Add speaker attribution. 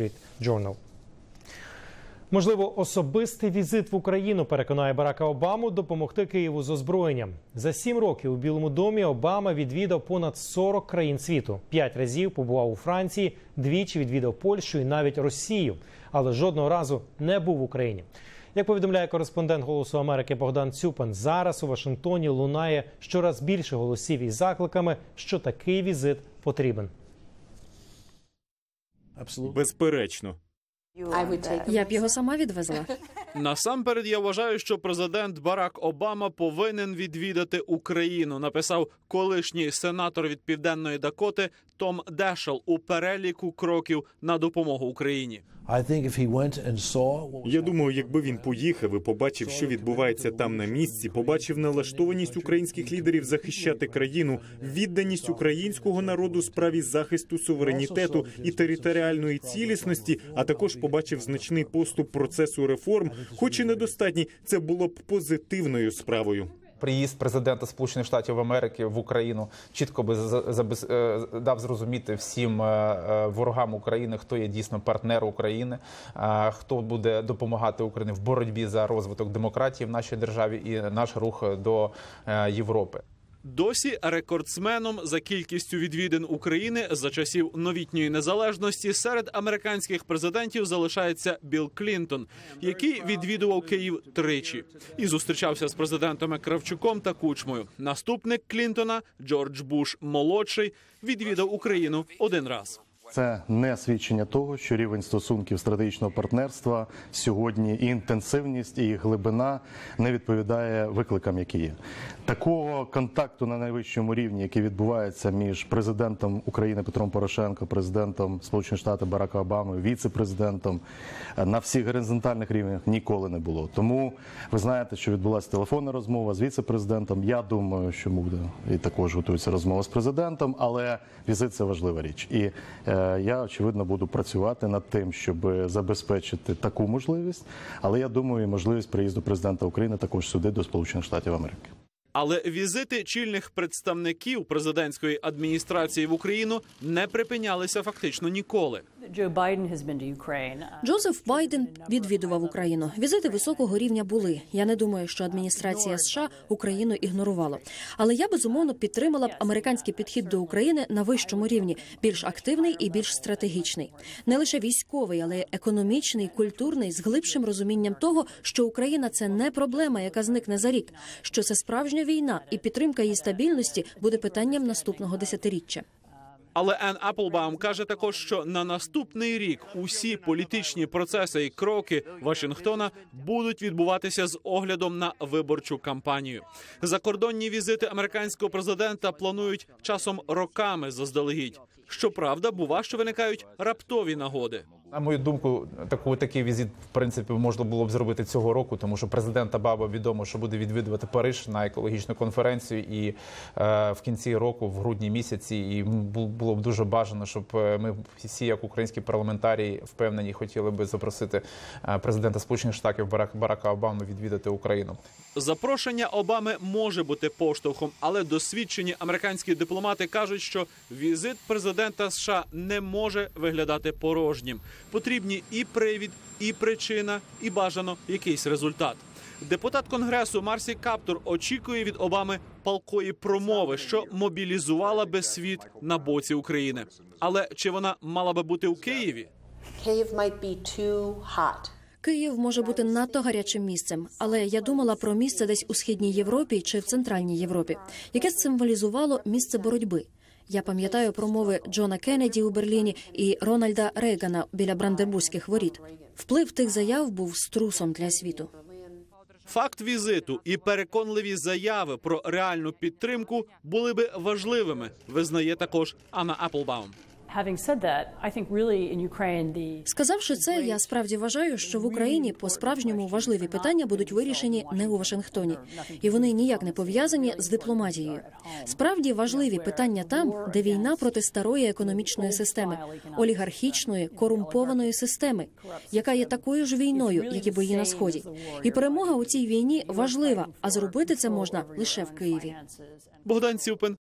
Speaker 1: Street Journal. Можливо, особистий візит в Україну переконає Барака Обаму допомогти Києву з озброєнням. За сім років у Білому домі Обама відвідав понад 40 країн світу. П'ять разів побував у Франції, двічі відвідав Польщу і навіть Росію, але жодного разу не був в Україні. Як повідомляє кореспондент Голосу Америки Богдан Цюпан, зараз у Вашингтоні лунає щораз більше голосів із закликами, що такий візит потрібен.
Speaker 2: Безперечно.
Speaker 3: Я б його сама відвезла.
Speaker 2: Насамперед, я вважаю, що президент Барак Обама повинен відвідати Україну. Написав колишній сенатор від південної Дакоти Том Дешел у переліку кроків на допомогу Україні.
Speaker 4: Я думаю, якби він поїхав і побачив, що відбувається там на місці, побачив налаштованість українських лідерів захищати країну, відданість українського народу справі захисту суверенітету і територіальної цілісності, а також побачив значний поступ процесу реформ, хоч і недостатній, це було б позитивною справою.
Speaker 5: Приїзд президента Сполучених Штатів Америки в Україну чітко би е, дав зрозуміти всім е, е, ворогам України, хто є дійсно партнер України, хто буде допомагати Україні в боротьбі за розвиток демократії в нашій державі і наш рух до Європи.
Speaker 2: Досі рекордсменом за кількістю відвідин України за часів новітньої незалежності серед американських президентів залишається Білл Клінтон, який відвідував Київ тричі і зустрічався з президентами Кравчуком та Кучмою. Наступник Клінтона Джордж Буш молодший відвідав Україну один раз.
Speaker 6: Це не свідчення того, що рівень стосунків стратегічного партнерства сьогодні і інтенсивність, і глибина не відповідає викликам, які є. Такого контакту на найвищому рівні, який відбувається між президентом України Петром Порошенко, президентом Сполучених Штатів Барака Обамою, віце-президентом е, на всіх горизонтальних рівнях ніколи не було. Тому ви знаєте, що відбулася телефонна розмова з віце-президентом. Я думаю, що буде і також готується розмова з президентом, але візит це важлива річ. І е, я очевидно буду працювати над тим, щоб забезпечити таку можливість. Але я думаю, і можливість приїзду президента України також сюди до Сполучених Штатів Америки.
Speaker 2: Але візити чільних представників президентської адміністрації в Україну не припинялися фактично ніколи.
Speaker 7: Uh,
Speaker 3: Джозеф Байден відвідував Україну. Візити високого рівня були. Я не думаю, що адміністрація США Україну ігнорувала. Але я безумовно підтримала б американський підхід до України на вищому рівні, більш активний і більш стратегічний, не лише військовий, але й економічний, культурний, з глибшим розумінням того, що Україна це не проблема, яка зникне за рік, що це справжня війна, і підтримка її стабільності буде питанням наступного десятиріччя.
Speaker 2: Але Ен Аплбаум каже також, що на наступний рік усі політичні процеси і кроки Вашингтона будуть відбуватися з оглядом на виборчу кампанію. Закордонні візити американського президента планують часом роками заздалегідь. Щоправда, бува, що виникають раптові нагоди.
Speaker 5: На мою думку, таку такий візит в принципі можна було б зробити цього року, тому що президент Баба відомо, що буде відвідувати Париж на екологічну конференцію, і е, в кінці року, в грудні місяці, і було б дуже бажано, щоб е, ми всі, як українські парламентарії, впевнені, хотіли би запросити е, президента Сполучених Штатів Барак, Барака Обами відвідати Україну.
Speaker 2: Запрошення Обами може бути поштовхом, але досвідчені американські дипломати кажуть, що візит президента США не може виглядати порожнім. Потрібні і привід, і причина, і бажано якийсь результат. Депутат конгресу Марсі Каптур очікує від Обами палкої промови, що мобілізувала би світ на боці України. Але чи вона мала би бути у Києві?
Speaker 3: Київ може бути надто гарячим місцем, але я думала про місце десь у східній Європі чи в центральній Європі, яке символізувало місце боротьби. Я пам'ятаю промови Джона Кеннеді у Берліні і Рональда Рейгана біля Бранденбурзьких воріт. Вплив тих заяв був струсом для світу.
Speaker 2: Факт візиту і переконливі заяви про реальну підтримку були би важливими. Визнає також Анна Аплбаум.
Speaker 7: Having said that, I think really in Ukraine the
Speaker 3: Сказавши це, я справді вважаю, що в Україні по справжньому важливі питання будуть вирішені не у Вашингтоні, і вони ніяк не пов'язані з дипломатією. Справді важливі питання там, де війна проти старої економічної системи, олігархічної корумпованої системи, яка є такою ж війною, як і бої на сході. І перемога у цій війні важлива, а зробити це можна лише в Києві.
Speaker 2: Богдан Цюпин,